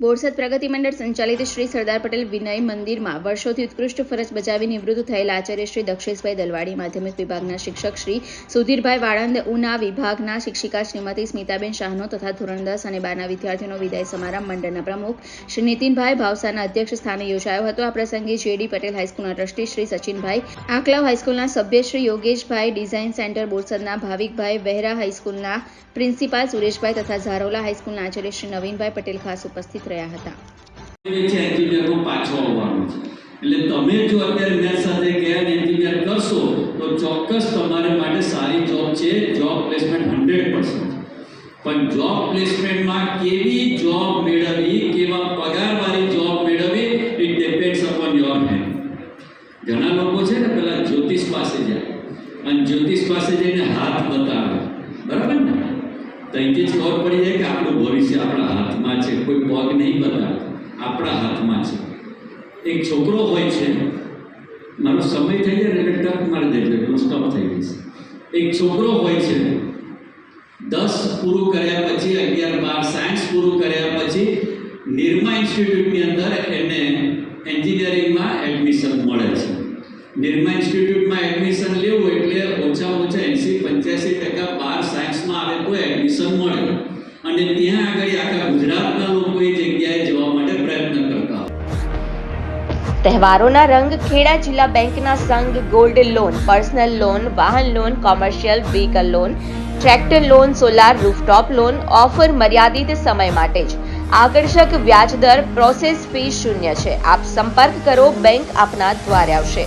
બોરસદ પ્રગતિ મંડળ સંચાલિત શ્રી સરદાર પટેલ વિનય મંદિરમાં વર્ષોથી ઉત્કૃષ્ટ ફરજ બજાવી નિવૃત્ત થયેલા આચાર્ય શ્રી દક્ષેશભાઈ દલવાડી, માધ્યમિક વિભાગના શિક્ષક શ્રી સુધીરભાઈ વાળંદ, ઉના વિભાગના શિક્ષિકા શ્રીમતી સ્મિતાબેન શાહનો તથા ધોરણ દસ અને બારના વિદ્યાર્થીઓનો વિદાય સમારંભ મંડળના પ્રમુખ શ્રી નીતિનભાઈ ભાવસાના અધ્યક્ષ સ્થાને યોજાયો હતો. આ પ્રસંગે જેડી પટેલ હાઈસ્કૂલના ટ્રસ્ટી શ્રી સચિનભાઈ આંકલાવ હાઈસ્કૂલના સભ્ય શ્રી યોગેશભાઈ, ડિઝાઇન સેન્ટર બોરસદના ભાવિકભાઈ, વહેરા હાઈસ્કૂલના પ્રિન્સિપાલ સુરેશભાઈ તથા ઝારોલા હાઈસ્કૂલના આચાર્ય શ્રી નવીનભાઈ પટેલ ખાસ ઉપસ્થિત રહ્યા હતા. પાછો આવવાનો છે. એટલે તમે જો અત્યારે મેં સાથે ગયા એન્જિનિયર કરશો, તો ચોક્કસ તમારે માટે સારી જોબ છે જોબ પ્લેસમેન્ટ હંડ્રેડ પર્સન્ટ પણ જોબ પ્લેસમેન્ટમાં કેવી જોબ મેળવવી, કેવા પગારવાળી જોબ મેળવવી it depends upon your health ઘણા લોકો છે ને, પેલા જ્યોતિષ પાસે જાય. અને જ્યોતિષ પાસે જઈને હાથ બતાવે. બરાબર ને? તો ખબર પડી જાય કે આપણું ભવિષ્ય આપણા હાથમાં છે. કોઈ પગ નહીં બતાવે આપણા હાથમાં છે. એક છોકરો હોય છે. મારો સમય થઈ જાય ને એટલે ટક મારી દેજો હું સ્ટોપ થઈ જઈશ. એક છોકરો હોય છે. દસ પૂરું કર્યા પછી, અગિયાર, બાર સાયન્સ પૂરું કર્યા પછી, નિરમા ઇન્સ્ટિટ્યૂટની અંદર એને એન્જિનિયરિંગમાં એડમિશન મળે છે. નિરમા ઇન્સ્ટિટ્યૂટમાં એડમિશન લેવું એટલે ઓછામાં ઓછા એંસી પંચ્યાસી ટકા બાર સાયન્સમાં આવે તો એડમિશન મળે. અને ત્યાં આગળ આખા ગુજરાતના લોકો એ જગ્યાએ જવા માટે પ્રયત્ન કરતા તહેવારોના રંગ ખેડા જિલ્લા બેંકના સંઘ ગોલ્ડ લોન, પર્સનલ લોન, વાહન loan, commercial vehicle loan, tractor loan, solar rooftop loan, offer મર્યાદિત સમય માટે જ. આકર્ષક વ્યાજ દર પ્રોસેસ ફી શૂન્ય છે. આપ સંપર્ક કરો, બેંક આપના દ્વારે આવશે.